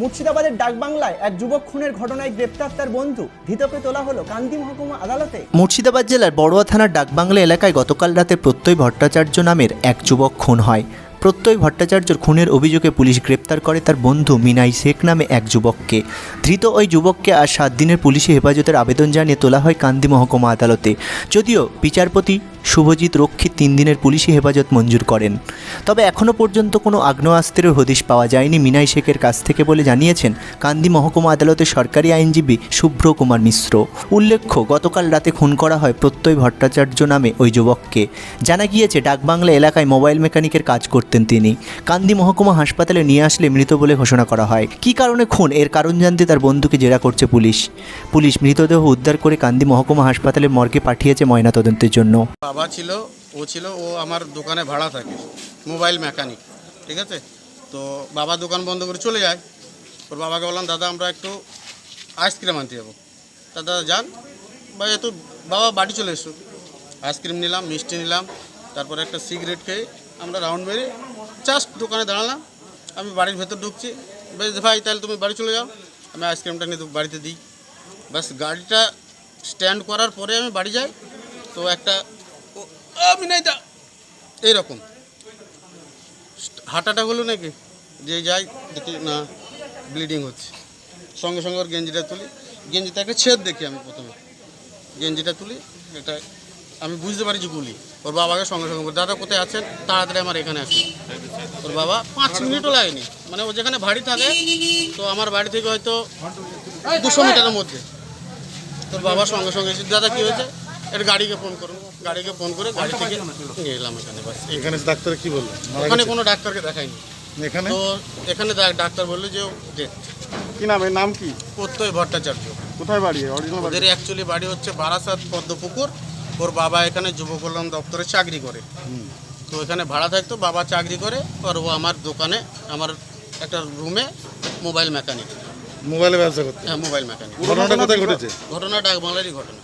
মুর্শিদাবাদের ডাকবাংলায় এক যুবক খুনের ঘটনায় গ্রেপ্তার তার বন্ধু। ধৃতকে তোলা হলো কান্দি মহকুমা আদালতে। মুর্শিদাবাদ জেলার বড়ুয়া থানার ডাকবাংলা এলাকায় গতকাল রাতে প্রত্যয় ভট্টাচার্য নামের এক যুবক খুন হয়। প্রত্যয় ভট্টাচার্যর খুনের অভিযোগে পুলিশ গ্রেপ্তার করে তার বন্ধু মিনাই শেখ নামে এক যুবককে। ধৃত ওই যুবককে আজ সাত দিনের পুলিশি হেফাজতের আবেদন জানিয়ে তোলা হয় কান্দি মহকুমা আদালতে। যদিও বিচারপতি শুভজিৎ রক্ষী তিন দিনের পুলিশি হেফাজত মঞ্জুর করেন। তবে এখনও পর্যন্ত কোনো আগ্নেয়াস্ত্রের হদিশ পাওয়া যায়নি মিনাই শেখের কাছ থেকে বলে জানিয়েছেন কান্দি মহকুমা আদালতের সরকারি আইনজীবী শুভ্র কুমার মিশ্র। উল্লেখ্য, গতকাল রাতে খুন করা হয় প্রত্যয় ভট্টাচার্য নামে ওই যুবককে। জানা গিয়েছে, ডাকবাংলা এলাকায় মোবাইল মেকানিকের কাজ করতেন তিনি। কান্দি মহকুমা হাসপাতালে নিয়ে আসলে মৃত বলে ঘোষণা করা হয়। কী কারণে খুন? এর কারণ জানতে তার বন্ধুকে জেরা করছে পুলিশ। পুলিশ মৃতদেহ উদ্ধার করে কান্দি মহকুমা হাসপাতালে মর্গে পাঠিয়েছে ময়নাতদন্তের জন্য। বাবা ছিল, ও ছিল, ও আমার দোকানে ভাড়া থাকে, মোবাইল মেকানিক, ঠিক আছে? তো বাবা দোকান বন্ধ করে চলে যায়। ওর বাবাকে বললাম, দাদা, আমরা একটু আইসক্রিম আনতে যাব। তা দাদা, যান। বা এত বাবা বাড়ি চলে এসো। আইসক্রিম নিলাম, মিষ্টি নিলাম, তারপরে একটা সিগারেট খেয়ে আমরা রাউন্ড মেরে জাস্ট দোকানে দাঁড়ালাম। আমি বাড়ির ভেতর ঢুকছি, বেশ ভাই, তাহলে তুমি বাড়ি চলে যাও, আমি আইসক্রিমটা নিয়ে বাড়িতে দিই। ব্যাস, গাড়িটা স্ট্যান্ড করার পরে আমি বাড়ি যাই। তো একটা আমি নাই দা এইরকম। হাঁটাটা হলো নাকি? যে যাই দেখি না ব্লিডিং হচ্ছে। সঙ্গে সঙ্গে ওর গেঞ্জিটা তুলি। গেঞ্জিতে একটা ছেদ দেখি আমি প্রথমে। গেঞ্জিটা তুলি এটা আমি বুঝতে পারি যে গুলি। ওর বাবাকে সঙ্গে সঙ্গে বলি, দাদা কোথায় আছেন? তাড়াতাড়ি আমার এখানে আসুন। ওর বাবা পাঁচ মিনিটও লাগেনি। মানে ও যেখানে বাড়ি থাকে তো আমার বাড়ি থেকে হয়তো দুশো মিটারের মধ্যে। তোর বাবা সঙ্গে সঙ্গে এসে দাদা কী হয়েছে? এটা গাড়িকে ফোন করুন। গাড়িকে ফোন করে গাড়ি থেকে নিয়ে এলাম এখানে বাস। এখানে ডাক্তার কি বলল? ওখানে কোনো ডাক্তারকে দেখাইনি। এখানে? তো এখানে ডাক্তার বলল যে ডেথ। কি নাম? এর নাম কি? প্রত্যয় ভট্টাচার্য। কোথায় বাড়ি? অরিজিনাল ওদের অ্যাকচুয়ালি বাড়ি হচ্ছে বারাসাত পদ্মপুকুর। ওর বাবা এখানে যুব কল্যাণ দপ্তরে চাকরি করে। তো এখানে ভাড়া থাকতো বাবা চাকরি করে আর ও আমার দোকানে আমার একটা রুমে মোবাইল মেকানিক। মোবাইলে ব্যবসা করতে? হ্যাঁ মোবাইল মেকানিক। ঘটনাটা কোথায় ঘটেছে? ঘটনা ডাকবাংলারই ঘটনা।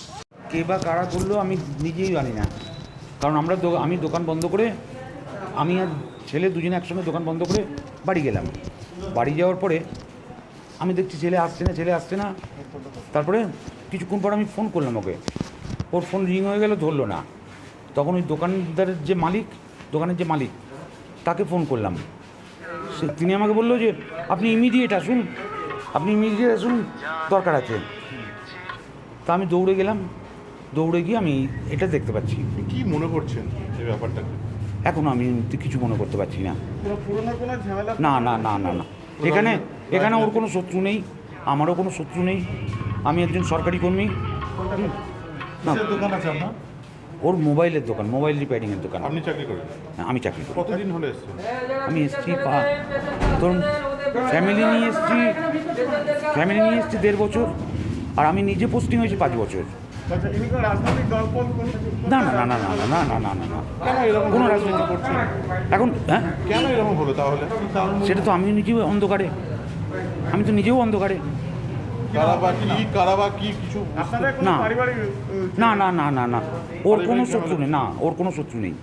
কে বা কারা করল আমি নিজেই জানি না। কারণ আমরা আমি দোকান বন্ধ করে, আমি আর ছেলে দুজনে একসঙ্গে দোকান বন্ধ করে বাড়ি গেলাম। বাড়ি যাওয়ার পরে আমি দেখছি ছেলে আসছে না, ছেলে আসছে না। তারপরে কিছুক্ষণ পর আমি ফোন করলাম ওকে। ওর ফোন রিং হয়ে গেল, ধরলো না। তখন ওই দোকানদারের যে মালিক, দোকানের যে মালিক, তাকে ফোন করলাম। সে, তিনি আমাকে বলল যে, আপনি ইমিডিয়েট আসুন, আপনি ইমিডিয়েট আসুন, দরকার আছে। তা আমি দৌড়ে গেলাম। দৌড়ে গিয়ে আমি এটা দেখতে পাচ্ছি। কি মনে করছেন এই ব্যাপারটা? এখন আমি কিছু মনে করতে পারছি না। না না না না না। এখানে এখানে ওর কোনো শত্রু নেই আমারও কোনো শত্রু নেই। আমি একজন সরকারি কর্মী। না। দোকান আছে আপনার? ওর মোবাইলের দোকান মোবাইল রিপেয়ারিংয়ের দোকান। আপনি চাকরি করেন? আমি চাকরি করি। কতদিন হলে এসছেন? আমি এসছি পা ধরুন ফ্যামিলি নিয়ে এসছি ফ্যামিলি নিয়ে এসছি দেড় বছর আর আমি নিজে পোস্টিং হয়েছি পাঁচ বছর। আচ্ছা না না না না না না না না না কোনো রাজনীতি করছেন এখন হ্যাঁ কেন এরকম হলো তাহলে সেটা তো আমি নিজেও অন্ধকারে আমি তো নিজেও অন্ধকারে কারাবা কি কারাবা কি কিছু না না না না না না ওর কোনো শত্রু নেই না ওর কোনো শত্রু নেই